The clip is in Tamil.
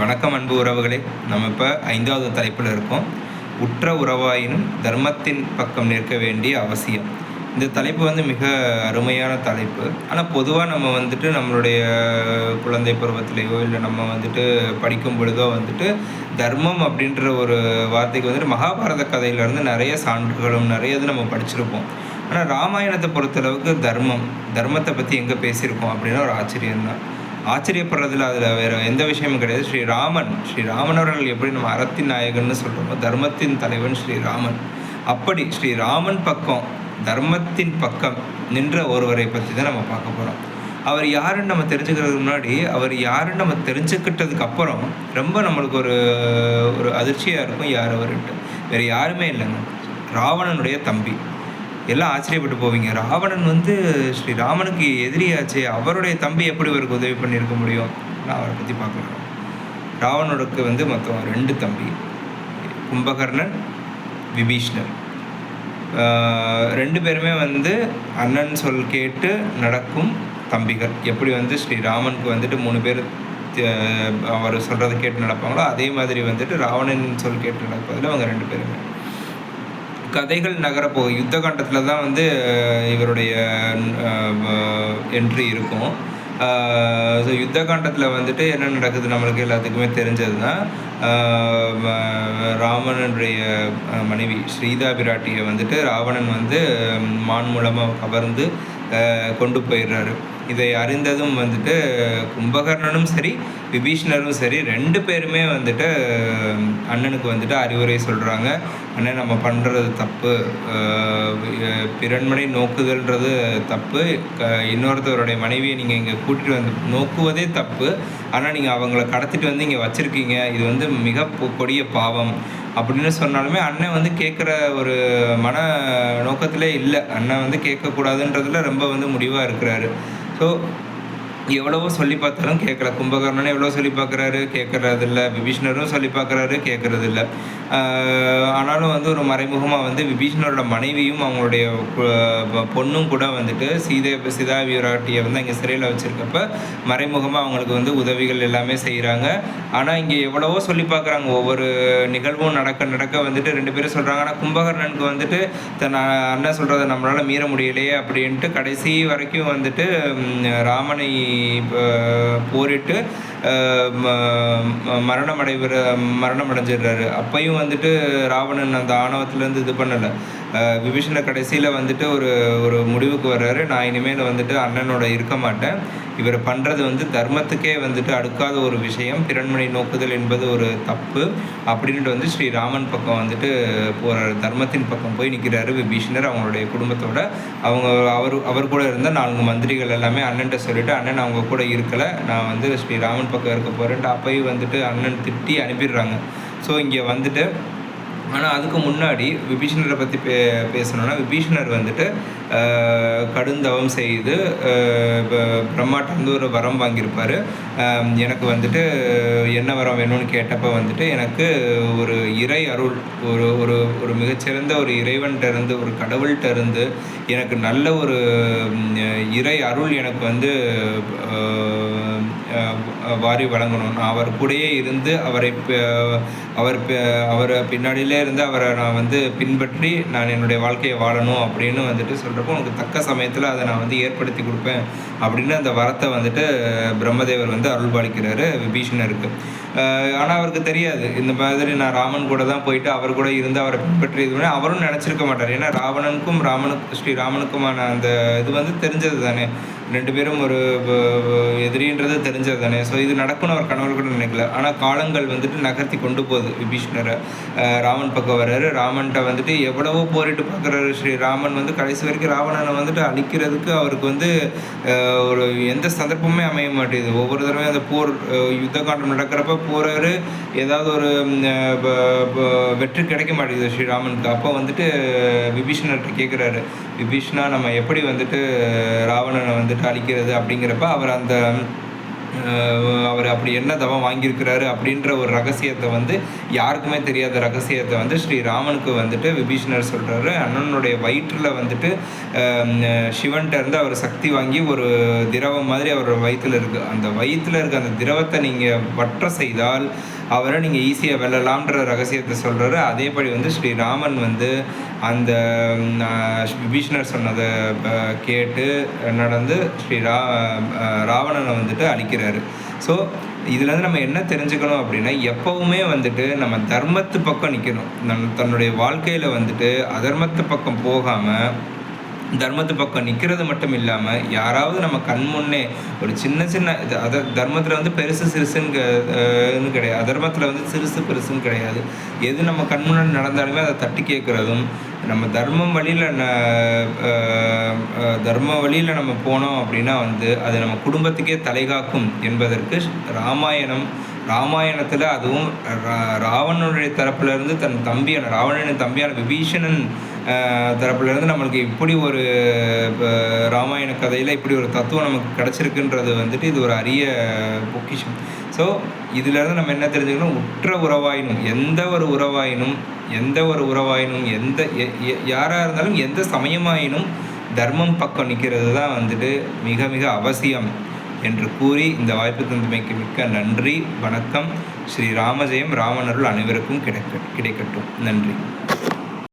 வணக்கம் அன்பு உறவுகளே. நம்ம இப்போ ஐந்தாவது தலைப்பில் இருக்கோம். உற்ற உறவாயினும் தர்மத்தின் பக்கம் நிற்க வேண்டிய அவசியம். இந்த தலைப்பு வந்து மிக அருமையான தலைப்பு. ஆனால் பொதுவாக நம்ம வந்துட்டு நம்மளுடைய குழந்தை பருவத்திலேயோ இல்லை நம்ம வந்துட்டு படிக்கும் பொழுதோ வந்துட்டு தர்மம் அப்படின்ற ஒரு வார்த்தைக்கு வந்துட்டு மகாபாரத கதையிலேருந்து நிறைய சான்றுகளும் நிறைய இது நம்ம படிச்சிருப்போம். ஆனால் ராமாயணத்தை பொறுத்தளவுக்கு தர்மம் தர்மத்தை பற்றி எங்கே பேசியிருக்கோம் அப்படின்னா ஒரு ஆச்சரியம்தான். ஆச்சரியப்படுறதுல அதில் வேறு எந்த விஷயமும் கிடையாது. ஸ்ரீராமன் ஸ்ரீராமன் அவர்கள் எப்படி நம்ம அறத்தின் நாயகன்னு சொல்கிறோமோ தர்மத்தின் தலைவன் ஸ்ரீராமன் அப்படி ஸ்ரீராமன் பக்கம் தர்மத்தின் பக்கம் நின்ற ஒருவரை பற்றி தான் நம்ம பார்க்க போகிறோம் அவர் யாருன்னு நம்ம தெரிஞ்சுக்கிறதுக்கு முன்னாடி அவர் யாருன்னு நம்ம தெரிஞ்சுக்கிட்டதுக்கு அப்புறம் ரொம்ப நம்மளுக்கு ஒரு ஒரு அதிர்ச்சியாக இருக்கும் யார் அவர்கிட்ட வேறு யாருமே இல்லைங்க. ராவணனுடைய தம்பி. எல்லாம் ஆச்சரியப்பட்டு போவீங்க. ராவணன் வந்து ஸ்ரீராமனுக்கு எதிரியாச்சே அவருடைய தம்பி எப்படி இவருக்கு உதவி பண்ணியிருக்க முடியும்? நான் அவரை பற்றி பார்க்குறேன் ராவணனுக்கு வந்து மொத்தம் ரெண்டு தம்பி. கும்பகர்ணன் விபீஷ்ணன் ரெண்டு பேருமே வந்து அண்ணன் சொல் கேட்டு நடக்கும் தம்பிகள். எப்படி வந்து ஸ்ரீராமனுக்கு வந்துட்டு மூணு பேர் அவர் சொல்கிறத கேட்டு நடப்பாங்களோ அதே மாதிரி வந்துட்டு ராவணன் சொல் கேட்டு நடப்பதில் அவங்க ரெண்டு பேருமே. கதைகள் நகரப்போ யுத்த காண்டத்தில் தான் வந்து இவருடைய என்ட்ரி இருக்கும். ஸோ யுத்த காண்டத்தில் வந்துட்டு என்ன நடக்குது நம்மளுக்கு எல்லாத்துக்குமே தெரிஞ்சது தான் ராவணனுடைய மனைவி ஸ்ரீதா பிராட்டியை வந்துட்டு ராவணன் வந்து மான் மூலமாக கவர்ந்து கொண்டு போயிடுறாரு. இதை அறிந்ததும் வந்துட்டு கும்பகர்ணனும் சரி விபீஷ்ணரும் சரி ரெண்டு பேருமே வந்துட்டு அண்ணனுக்கு வந்துட்டு அறிவுரை சொல்கிறாங்க அண்ணன் நம்ம பண்ணுறது தப்பு. பிறன்மனை நோக்குதல்ன்றது தப்பு. க இன்னொருத்தவருடைய மனைவியை நீங்கள் இங்கே கூட்டிகிட்டு வந்து நோக்குவதே தப்பு. ஆனால் நீங்கள் அவங்கள கடத்திட்டு வந்து இங்கே வச்சுருக்கீங்க. இது வந்து மிக பொ- கொடிய பாவம். அப்படின்னு சொன்னாலுமே அண்ணன் வந்து கேட்குற ஒரு மன நோக்கத்திலே இல்லை. அண்ணன் வந்து கேட்கக்கூடாதுன்றதுல ரொம்ப வந்து முடிவாக இருக்கிறாரு. ஸோ எவ்வளவோ சொல்லி பார்த்தாலும் கேட்கல. கும்பகர்ணனும் எவ்வளோ சொல்லி பார்க்குறாரு? கேட்குறது இல்லை விபீஷ்ணரும் சொல்லி பார்க்குறாரு? கேட்குறது இல்லை ஆனாலும் வந்து ஒரு மறைமுகமாக வந்து விபீஷ்ணரோட மனைவியும் அவங்களுடைய பொண்ணும் கூட வந்துட்டு சீதை சிதா விராட்டியை வந்து அங்கே சிறையில் வச்சுருக்கப்ப மறைமுகமாக அவங்களுக்கு வந்து உதவிகள் எல்லாமே செய்கிறாங்க ஆனால் இங்கே எவ்வளவோ சொல்லி பார்க்குறாங்க. ஒவ்வொரு நிகழ்வும் நடக்க நடக்க வந்துட்டு ரெண்டு பேரும் சொல்கிறாங்க ஆனால் கும்பகர்ணனுக்கு வந்துட்டு தன் அண்ணன் சொல்கிறத நம்மளால் மீற முடியலையே அப்படின்ட்டு கடைசி வரைக்கும் வந்துட்டு ராமனை போரிட்டு ம- மரணம் அடைகிற மரணம் அடைஞ்சிடுறாரு அப்பையும் வந்துட்டு ராவணன் அந்த ஆணவத்துலேருந்து இது பண்ணலை. விபீஷண கடைசியில் வந்துட்டு ஒரு ஒரு முடிவுக்கு வர்றாரு. நான் இனிமேல் வந்துட்டு அண்ணனோட இருக்க மாட்டேன். இவர் பண்ணுறது வந்து தர்மத்துக்கே வந்துட்டு அடுக்காத ஒரு விஷயம். பிறன்மனை நோக்குதல் என்பது ஒரு தப்பு. அப்படின்ட்டு வந்து ஸ்ரீராமன் பக்கம் வந்துட்டு போகிறாரு தர்மத்தின் பக்கம் போய் நிற்கிறாரு விபீஷணர் அவங்களுடைய குடும்பத்தோட. அவங்க அவர் அவர் கூட இருந்த நான்கு மந்திரிகள் எல்லாமே அண்ணன்ட்ட சொல்லிட்டு அண்ணன் அவங்க கூட இருக்கலை. நான் வந்து ஸ்ரீராமன் பக்கம் இருக்க போகிறேன்ட்டு அப்பயும் வந்துட்டு அண்ணன் திட்டி அனுப்பிடுறாங்க. ஸோ இங்கே வந்துட்டு ஆனால் அதுக்கு முன்னாடி விபீஷணரை பற்றி பே பேசணும்னா விபீஷணர் வந்துட்டு கடுந்தவம் செய்து ஆஹ், பிரம்மாட்ட வந்து ஒரு வரம் வாங்கியிருப்பார். எனக்கு வந்துட்டு என்ன வரம் வேணும்னு கேட்டப்ப வந்துட்டு எனக்கு ஒரு இறை அருள் ஒரு ஒரு ஒரு மிகச்சிறந்த ஒரு இறைவன்கிட்ட இருந்து ஒரு கடவுள்கிட்ட இருந்து எனக்கு நல்ல ஒரு இறை அருள் எனக்கு வந்து வாரி வழங்கணும். நான் அவர் கூடயே இருந்து அவரை அவர் அவர் பின்னாடியிலே இருந்து அவரை நான் வந்து பின்பற்றி நான் என்னுடைய வாழ்க்கையை வாழணும் அப்படின்னு வந்துட்டு சொல்கிறப்போ உனக்கு தக்க சமயத்தில் அதை நான் வந்து ஏற்படுத்தி கொடுப்பேன் அப்படின்னு அந்த வரத்தை வந்துட்டு பிரம்மதேவர் வந்து அருள்பாலிக்கிறாரு விபீஷணருக்கு. ஆனால் அவருக்கு தெரியாது. இந்த மாதிரி நான் ராமன் கூட தான் போயிட்டு அவர் கூட இருந்து அவரை பின்பற்றி இது பண்ணி அவரும் நினச்சிருக்க மாட்டார். ஏன்னா ராவணனுக்கும் ராமனுக்கு ஸ்ரீ ராமனுக்குமான அந்த இது வந்து தெரிஞ்சது தானே ரெண்டு பேரும் ஒரு எதிரின்றது வ- தெரிஞ்சது தானே ஸோ இது நடக்கும்னு அவர் கனவு கூட நினைக்கல. ஆனால் காலங்கள் வந்துட்டு நகர்த்தி கொண்டு போகுது. விபீஷ்ணரை ராமன் பக்கம் வர்றாரு. ராமன்கிட்ட வந்துட்டு எவ்வளவோ போரிட்டு பார்க்குறாரு ஸ்ரீ ராமன் வந்து. கடைசி வரைக்கும் ராவணனை வந்துட்டு அழிக்கிறதுக்கு அவருக்கு வந்து ஒரு எந்த சந்தர்ப்பமே அமைய மாட்டேங்குது. ஒவ்வொரு தடவையும் அந்த போர் யுத்த காண்டம் நடக்கிறப்ப போகிறாரு ஏதாவது ஒரு வெற்றி கிடைக்க மாட்டேங்குது ஸ்ரீராமனுக்கு அப்போ வந்துட்டு விபீஷணர்கிட்ட கேட்குறாரு விபீஷ்ணா நம்ம எப்படி வந்துட்டு ராவணனை வந்துட்டு அழிக்கிறது அப்படிங்கிறப்ப அவர் அந்த அவர் அப்படி என்ன தவம் வாங்கியிருக்கிறாரு அப்படின்ற ஒரு ரகசியத்தை வந்து யாருக்குமே தெரியாத ரகசியத்தை வந்து ஸ்ரீராமனுக்கு வந்துட்டு விபீஷணர் சொல்கிறாரு அண்ணனுடைய வயிற்றில் வந்துட்டு சிவன்கிட்ட இருந்து அவர் சக்தி வாங்கி ஒரு திரவம் மாதிரி அவர் வயிற்றில் இருக்குது அந்த வயிற்றில் இருக்க அந்த திரவத்தை நீங்கள் வற்ற செய்தால் அவரை நீங்கள் ஈஸியாக வெல்லலாம்ன்ற ரகசியத்தை சொல்கிறாரு அதேபடி வந்து ஸ்ரீராமன் வந்து அந்த விபீஷ்ணர் சொன்னதை கேட்டு நடந்து ஸ்ரீ ரா ராவணனை வந்துட்டு அழிக்கிறார். ஸோ இதுலேருந்து நம்ம என்ன தெரிஞ்சுக்கணும் அப்படின்னா எப்போவுமே வந்துட்டு நம்ம தர்மத்து பக்கம் நிற்கணும் நம் தன்னுடைய வாழ்க்கையில் வந்துட்டு அதர்மத்து பக்கம் போகாமல் தர்மத்து பக்கம் நிற்கிறது மட்டும் இல்லாமல் யாராவது நம்ம கண் முன்னே ஒரு சின்ன சின்ன அதை தர்மத்தில் வந்து பெருசு சிறுசுன்னு கிடையாது. அதர்மத்தில் வந்து சிறுசு பெருசுன்னு கிடையாது. எது நம்ம கண் முன்னாடி நடந்தாலுமே அதை தட்டி கேட்குறதும் நம்ம தர்மம் வழியில் ந தர்ம வழியில் நம்ம போனோம் அப்படின்னா வந்து அது நம்ம குடும்பத்துக்கே தலைகாக்கும் என்பதற்கு ராமாயணம் ராமாயணத்தில் அதுவும் ராவணனுடைய தரப்புலேருந்து தன் தம்பியான ராவணனின் தம்பியான விபீஷணன் தரப்புலேருந்து நம்மளுக்கு இப்படி ஒரு ராமாயண கதையில் இப்படி ஒரு தத்துவம் நமக்கு கிடச்சிருக்குன்றது வந்துட்டு இது ஒரு அரிய பொக்கிஷம். ஸோ இதிலேருந்து நம்ம என்ன தெரிஞ்சுக்கணும்? உற்ற உறவாயினும் எந்த ஒரு உறவாயினும் எந்த ஒரு உறவாயினும் எந்த யாராக இருந்தாலும் எந்த சமயமாயினும் தர்மம் பக்கம் நிற்கிறது தான் வந்துட்டு மிக மிக அவசியம் என்று கூறி இந்த வாய்ப்பு தந்தமைக்கு மிக்க நன்றி வணக்கம். ஸ்ரீ ராமஜெயம் ராமனருள் அனைவருக்கும் கிடைக்க கிடைக்கட்டும். நன்றி.